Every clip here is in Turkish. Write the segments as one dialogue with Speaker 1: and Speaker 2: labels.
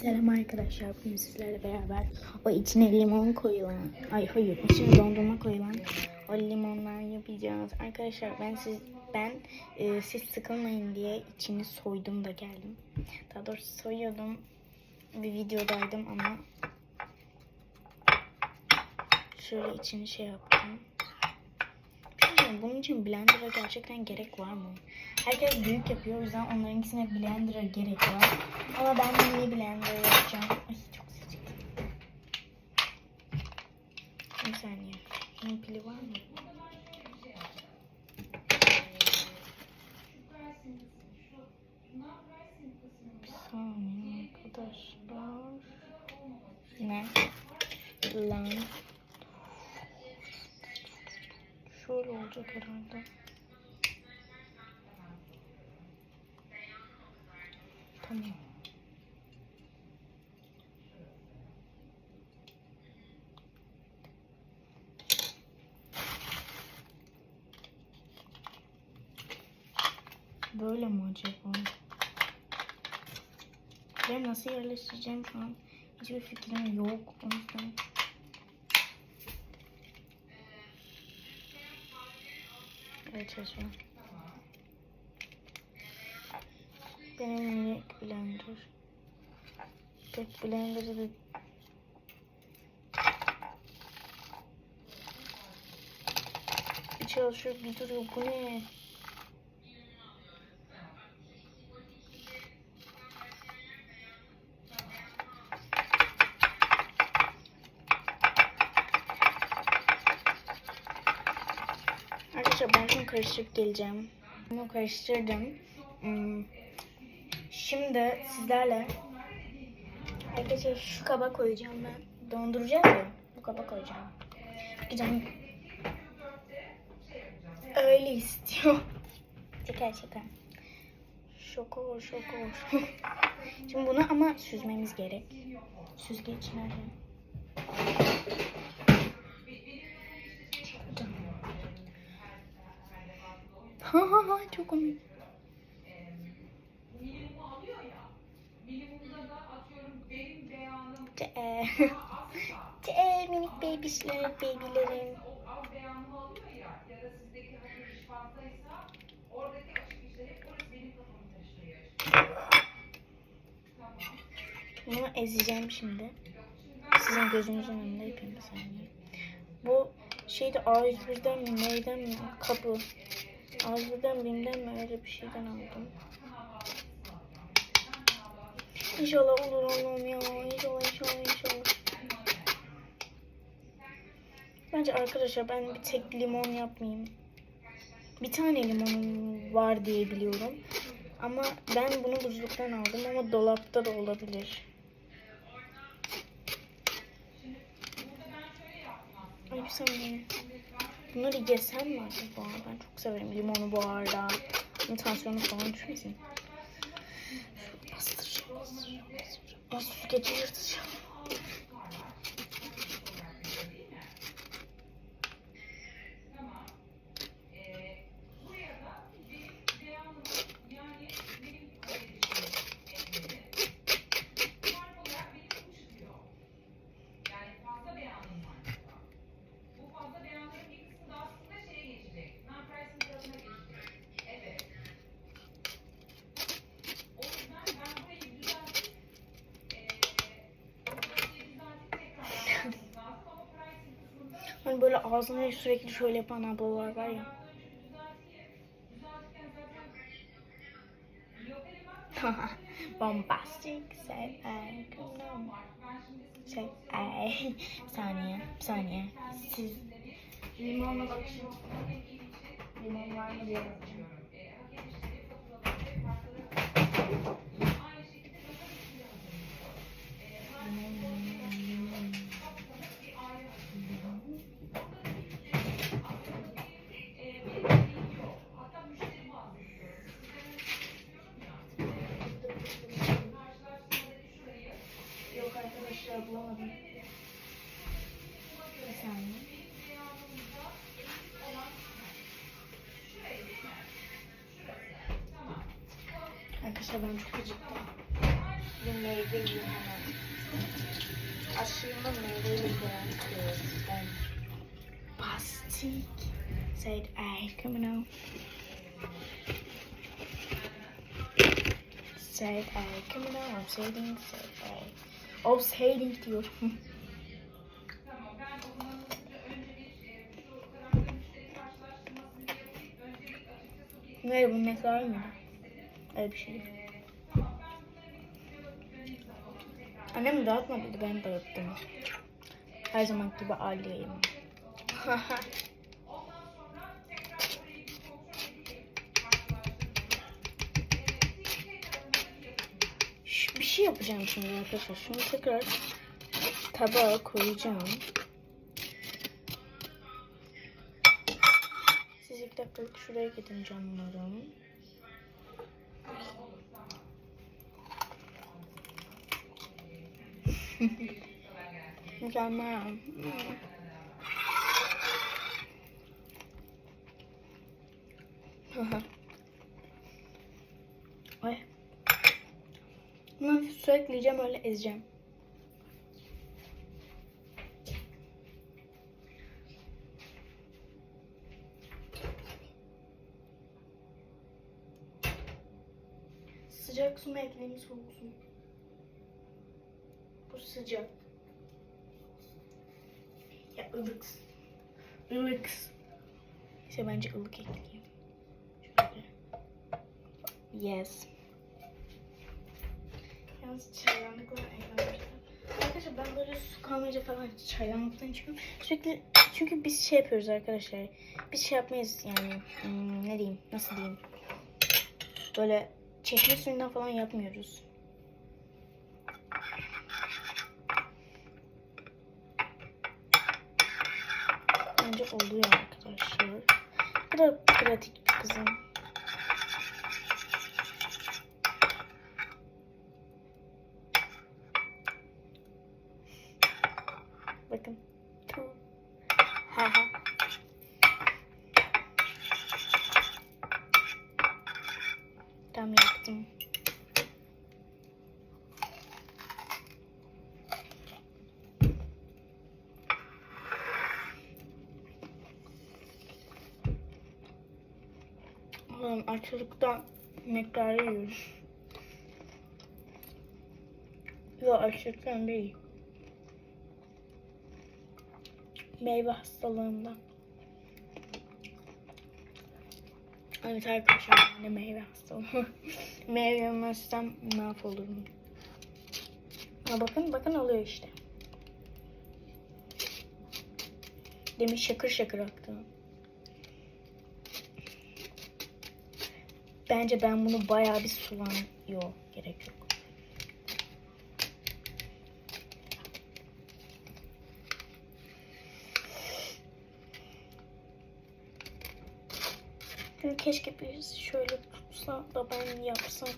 Speaker 1: Selam arkadaşlar. Bugün sizlerle beraber o içine limon koyulan, ay hayır içine dondurma koyulan o limonlar yapacağız. Arkadaşlar ben siz ben e, siz sıkılmayın diye içini soydum da geldim. Daha doğrusu soyuyordum. Bir videodaydım ama şöyle içini şey yaptım. Diyeyim, bunun için blender'a gerçekten gerek var mı? Herkes büyük yapıyor o yüzden onlarınkisine blender'a gerek var. Ama ben mini blender yapacağım. Ay çok sıcak. Bir saniye. Bunun pili var mı? Bir saniye arkadaşlar. Herhalde. Tamam. Böyle mi acaba? Ben nasıl yerleştireceğim şu an hiçbir fikrim yok. O Evet çalışıyor. Benim minik blender. Tek blender'ı da bir çalışıyor bir duruyor. Bu ne? Arkadaşlar ben şunu karıştırıp geleceğim. Bunu karıştırdım. Hmm. Şimdi sizlerle arkadaşlar şu kaba koyacağım ben. Donduracağım ya. Bu kaba koyacağım. Gideceğim. Öyle istiyor. Şeker şeker. Şoko şoko. Şimdi bunu ama süzmemiz gerek. Süzgeç nerede? Ha ha ha çok komik. Ee, ee, minik bebişler, babylerim. Bunu ezeceğim şimdi. Sizin gözünüzün önünde yapayım bir saniye. Bu şeyde A101'den mi neyden mi kapı. A101'den birinden mi öyle bir şeyden aldım. İnşallah olur Allah'ım ya. İnşallah inşallah inşallah. Bence arkadaşlar ben bir tek limon yapmayayım. Bir tane limonum var diye biliyorum. Ama ben bunu buzluktan aldım ama dolapta da olabilir. Ay bir saniye. Bunları yesem mi acaba? Ben çok severim limonu bu arada. Tansiyonu falan düşmesin. Bastıracağım, bastıracağım, bastıracağım. Az süzgeci yırtacağım. Böyle ağzına sürekli şöyle yapan ablalar var ya. Bombastic say I Şey, ay, saniye, saniye. Siz limonla bakın. Limon var mı diye. Arkadaşlar ben çok acıktım. bir meyve yiyeyim hemen. Aslında meyveyle bırakıyoruz. Ben pastik. Said I criminal. Said I criminal. Obseding. Said I. Obseding diyor. Nerede bu mezar mı? Öyle bir şey. Annem dağıtmadıydı ben dağıttım. Her zaman gibi. Şu- bir şey yapacağım şimdi arkadaşlar. Şunu tekrar tabağa koyacağım. Siz ilk dakikalık şuraya gidin canlarım. Mükemmel. Ay. Bunu sürekli yiyeceğim öyle ezeceğim. Sıcak su mu ekleyeyim soğuk su mu? Sıcak. Ya ılık. Ilık. İşte bence ılık ekleyeyim. Yes. Yalnız çaydanlıklar eklemişler. Arkadaşlar ben böyle su kalmayınca falan çaydanlıktan çıkıyorum. Sürekli çünkü biz şey yapıyoruz arkadaşlar. Biz şey yapmayız yani hmm, ne diyeyim nasıl diyeyim. Böyle çeşme suyundan falan yapmıyoruz. Bence oluyor arkadaşlar. Bu da pratik bir kızım. Bakın. Ha ha. Açlıktan nektarı yiyoruz. Yok açlıktan değil. Meyve hastalığından. Evet arkadaşlar ben de meyve hastalığı. meyve yemezsem mahvolurum. Ha bakın bakın oluyor işte. Demin şakır şakır aktı. Bence ben bunu bayağı bir sulan... Yok gerek yok. Keşke birisi şöyle tutsa da ben yapsam.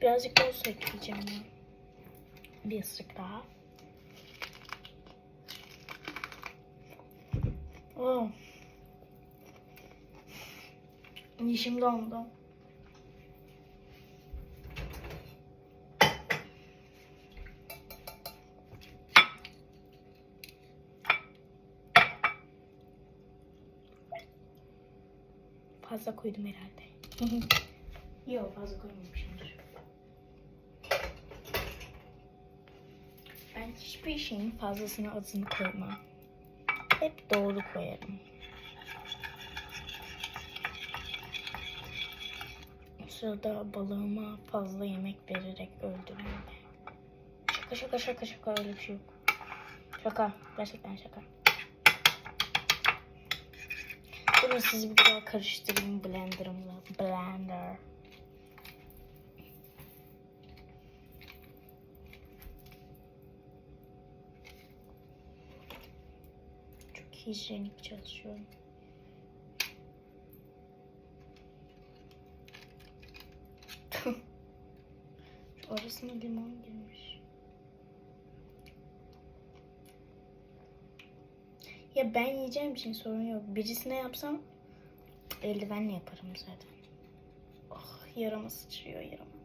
Speaker 1: Birazcık daha su ekleyeceğim ya. Bir ısırık daha. Oh. Dişim dondu. Fazla koydum herhalde. Yok fazla koymamışımdır. Ben hiçbir şeyin fazlasına adını koymam. Hep doğru koyarım. Sırada balığıma fazla yemek vererek öldürüyorum. Şaka şaka şaka şaka öyle bir şey yok. Şaka. Gerçekten şaka. Durun sizi bir daha karıştırayım blenderımla. Blender. Çok hijyenik çalışıyorum. Arasına limon girmiş. Ya ben yiyeceğim için sorun yok. Birisine yapsam eldivenle yaparım zaten. Oh, yarama sıçrıyor yarama.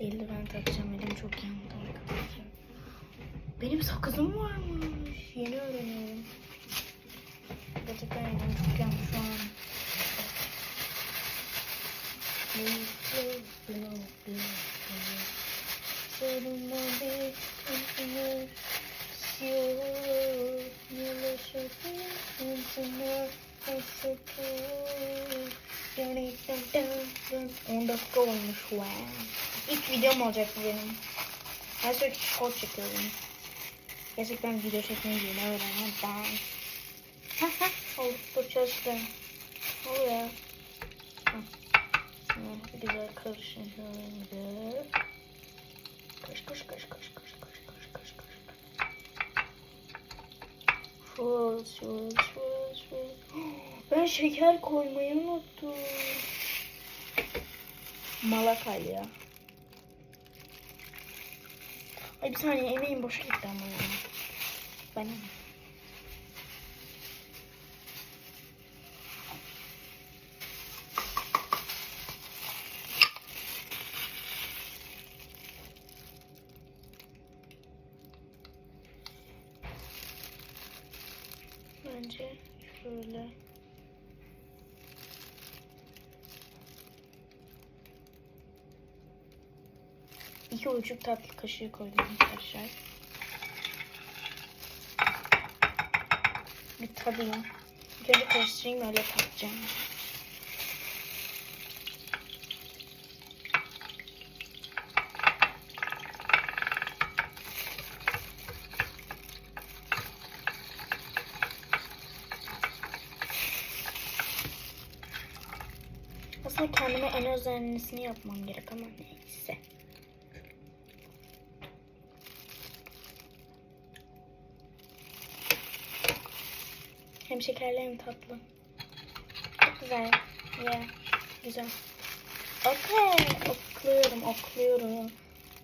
Speaker 1: Eldiven takacağım elim çok yandı arkadaşlar. Benim sakızım varmış. Yeni öğreniyorum. Gerçekten elimi tutacağım şu an. Sonunda bekliyor. Siyor. Yılışıyor. Yüzüne kasıtıyor. On dakika olmuş. Wow. İlk videom olacak benim. Her sürekli şok çekiyorum. Gerçekten video çekmeyi yeni öğrenen ben. Haha oldu dur çalıştım. Ne oluyor? Hı. Şimdi güzel karışın şöyle. Karış karış karış karış karış karış karış karış karış. Şöyle şöyle şöyle şöyle. Ben şeker koymayı unuttum. Malakal ya. Ay bir saniye emeğim boşa gitti ama ya. Ben Bence şöyle. İki buçuk tatlı kaşığı koydum arkadaşlar. Bir tadayım. Bir önce karıştırayım öyle tatacağım. Aslında kendime en özenlisini yapmam gerek ama neyse. Hem şekerli hem tatlı. Çok güzel. Yeah. Güzel. Okey. Okluyorum, okluyorum.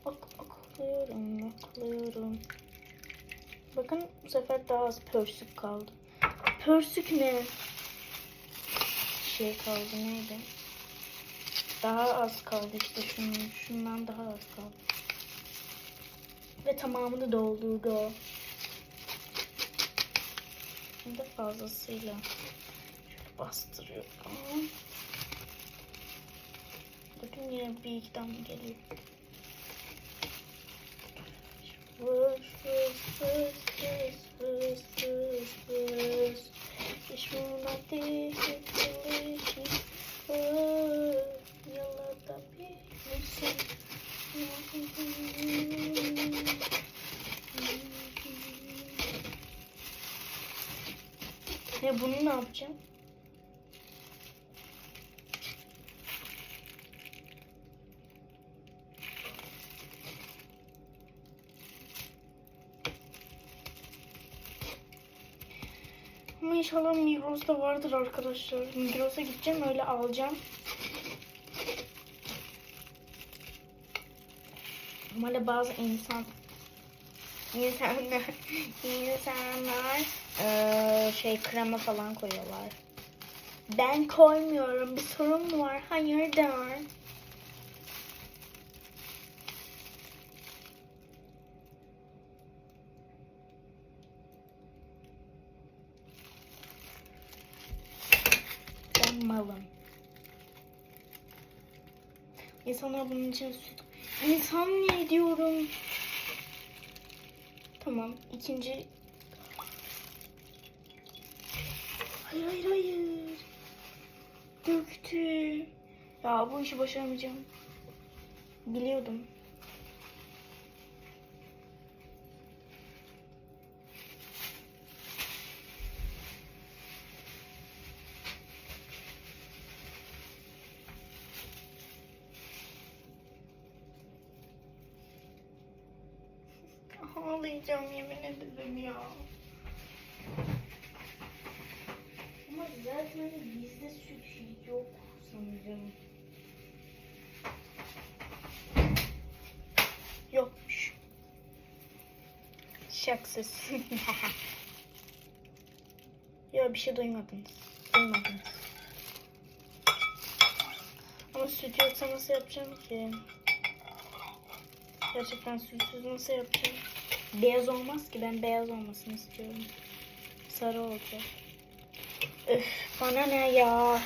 Speaker 1: Ok, okluyorum, okluyorum. Bakın bu sefer daha az pörsük kaldı. Pörsük ne? Şey kaldı neydi? Daha az kaldı işte şunun, şundan daha az kaldı. Ve tamamını doldurdu. Şimdi fazlasıyla şöyle bastırıyorum. Bakın yine bir iki damla geliyor. Vız vız vız vız vız vız vız Ich will not delicious Yalada bir misin? Ya bunu ne yapacağım? Ama inşallah Migros'ta vardır arkadaşlar. Migros'a gideceğim öyle alacağım. Normalde bazı insan insanlar insanlar eee, şey krema falan koyuyorlar. Ben koymuyorum. Bir sorun mu var? Hayırdır? Ben malım. İnsanlar bunun için süt... İnsan ne diyorum? Tamam. ikinci... Hayır hayır hayır. Döktü. Ya bu işi başaramayacağım. Biliyordum. Ağlayacağım yemin ederim ya. Zaten bizde süt yok sanırım. Yokmuş. Şaksız. ya bir şey duymadınız. Duymadınız. Ama süt yoksa nasıl yapacağım ki? Gerçekten sütsüz nasıl yapacağım? Beyaz olmaz ki ben beyaz olmasını istiyorum. Sarı olacak. Öf bana ne ya?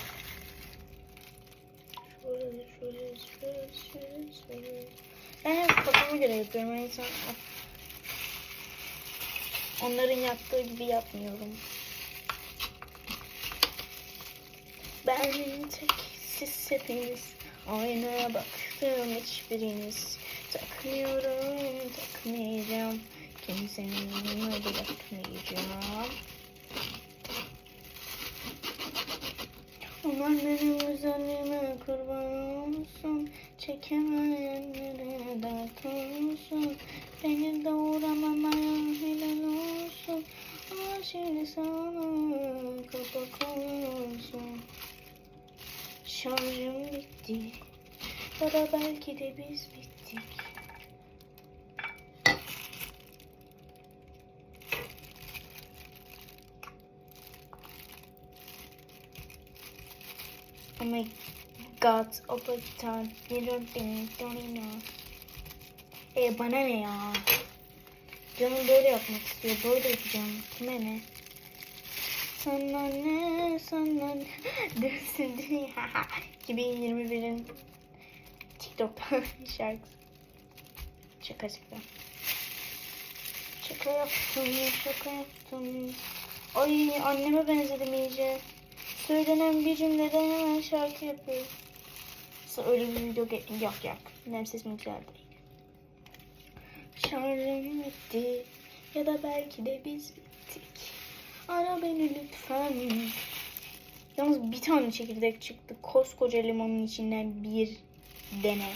Speaker 1: Ben hep kafama göre yapıyorum. O yüzden onların yaptığı gibi yapmıyorum. Ben tek siz hepiniz aynaya baktım hiçbiriniz takmıyorum takmayacağım kimsenin adı bakmayacağım Benim güzelliğime kurban olsun. Çekemeyenlere dert olsun Beni doğuramamaya helal olsun. Şimdi sana kapak olsun. Şarjım bitti. Ya da belki de biz bittik Oh my yürüdüm, donina. E bana ne ya? Canım böyle yapmak istiyor, böyle yapacağım. Kime ne? Sana ne, sana ne, dönsün dünya. 2021'in TikTok'ta şarkısı. Şaka şaka. Şaka yaptım, şaka yaptım. Ay anneme benzedim iyice. Söylenen bir cümleden hemen şarkı yapıyor. Sonra öyle bir video yok yok. Benim sesim güzel değil. Şarjım bitti ya da belki de biz bittik. Ara beni lütfen. Yalnız bir tane çekirdek çıktı. Koskoca limonun içinden bir dene.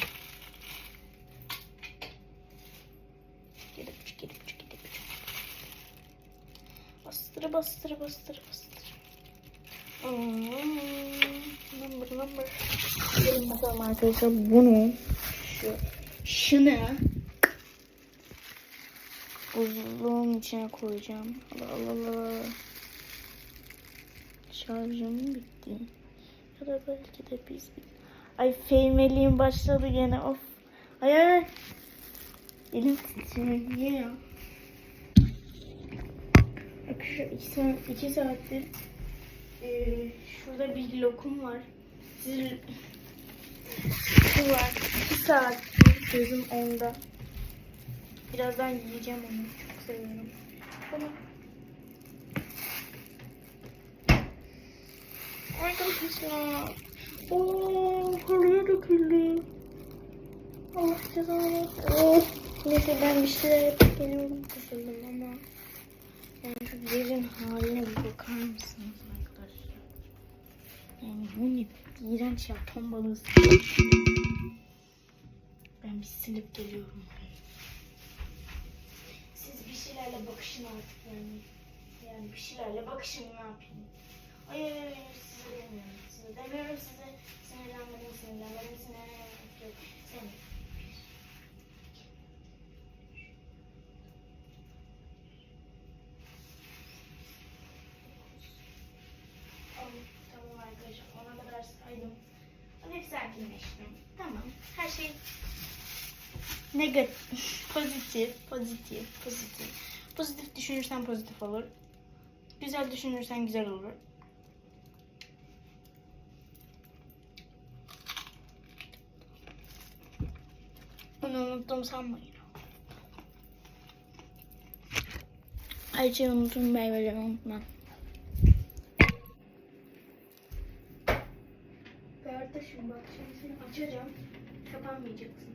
Speaker 1: Gidip gidip gidip. Bastır bastır bastır bastır. Number number. Gelin bakalım arkadaşlar bunu şu şunu buzluğun içine koyacağım. Allah Allah. Şarjım bitti. Ya da belki de biz Ay feymeliğim başladı gene of. Ay ay. Elim titriyor. Niye ya? Arkadaşlar iki, saat, iki saattir ee, şurada bir lokum var. Siz şu var. İki saat gözüm onda. Birazdan yiyeceğim onu. Çok seviyorum. Tamam. Arkadaşlar. Ooo halıya döküldü. Allah cezanı. Oh. Neyse ben bir şeyler yapıp geliyorum. Kısıldım ama. Yani şu yerin haline bir bakar mısınız? Yani bu ne iğrenç ya ton balığı. Ben bir silip geliyorum. Siz bir şeylerle bakışın artık yani. Yani bir şeylerle bakışın ne yapayım? Ay ay ay size demiyorum. Size demiyorum size. Sinirlenmedim sinirlenmedim sinirlenmedim. Sen Tamam, tamam arkadaşlar. Ona kadar saydım. Hadi sakinleştim. Tamam. Her şey negatif, pozitif, pozitif, pozitif. Pozitif düşünürsen pozitif olur. Güzel düşünürsen güzel olur. Onu unuttum sanmayın. Ayrıca unuttum meyveleri unutmam. Kardeşim bak şimdi seni açacağım. Kapanmayacaksın?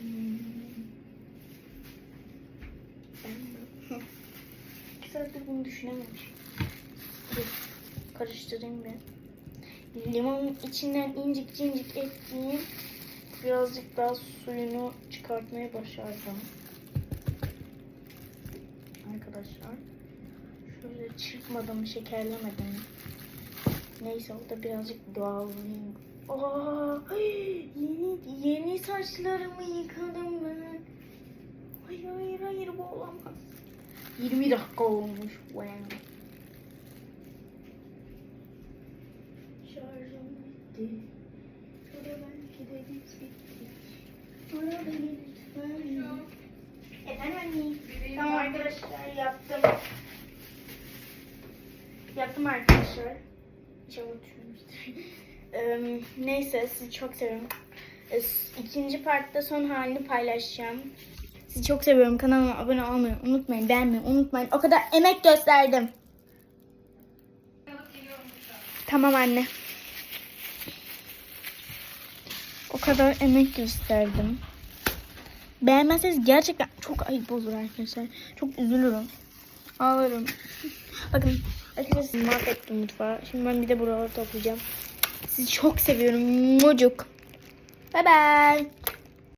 Speaker 1: Hmm. Ben İki saattir bunu düşünememişim. Dur, karıştırayım bir. Limonun içinden incik incik ekleyeyim. Birazcık daha suyunu çıkartmaya başardım. Arkadaşlar. Şöyle çırpmadım, şekerlemedim. Neyse o da birazcık doğal. Aa, yeni, yeni saçlarımı yıkadım ben. Hayır hayır hayır bu olamaz. 20 dakika olmuş. Wow. bitti. Sonra belki de biz bittik. Sonra beni lütfen. Efendim anne. Tamam arkadaşlar yaptım. Yaptım arkadaşlar. İnşallah. Eee, Neyse sizi çok seviyorum. Ee, İkinci partta son halini paylaşacağım. Sizi çok seviyorum. Kanalıma abone olmayı unutmayın. Beğenmeyi unutmayın. O kadar emek gösterdim. Tamam anne. O kadar emek gösterdim. Beğenmezseniz gerçekten çok ayıp olur arkadaşlar. Çok üzülürüm. Ağlarım. Bakın arkadaşlar mahvettim mutfağı. Şimdi ben bir de buraları toplayacağım. Sizi çok seviyorum. Mucuk. Bye bye.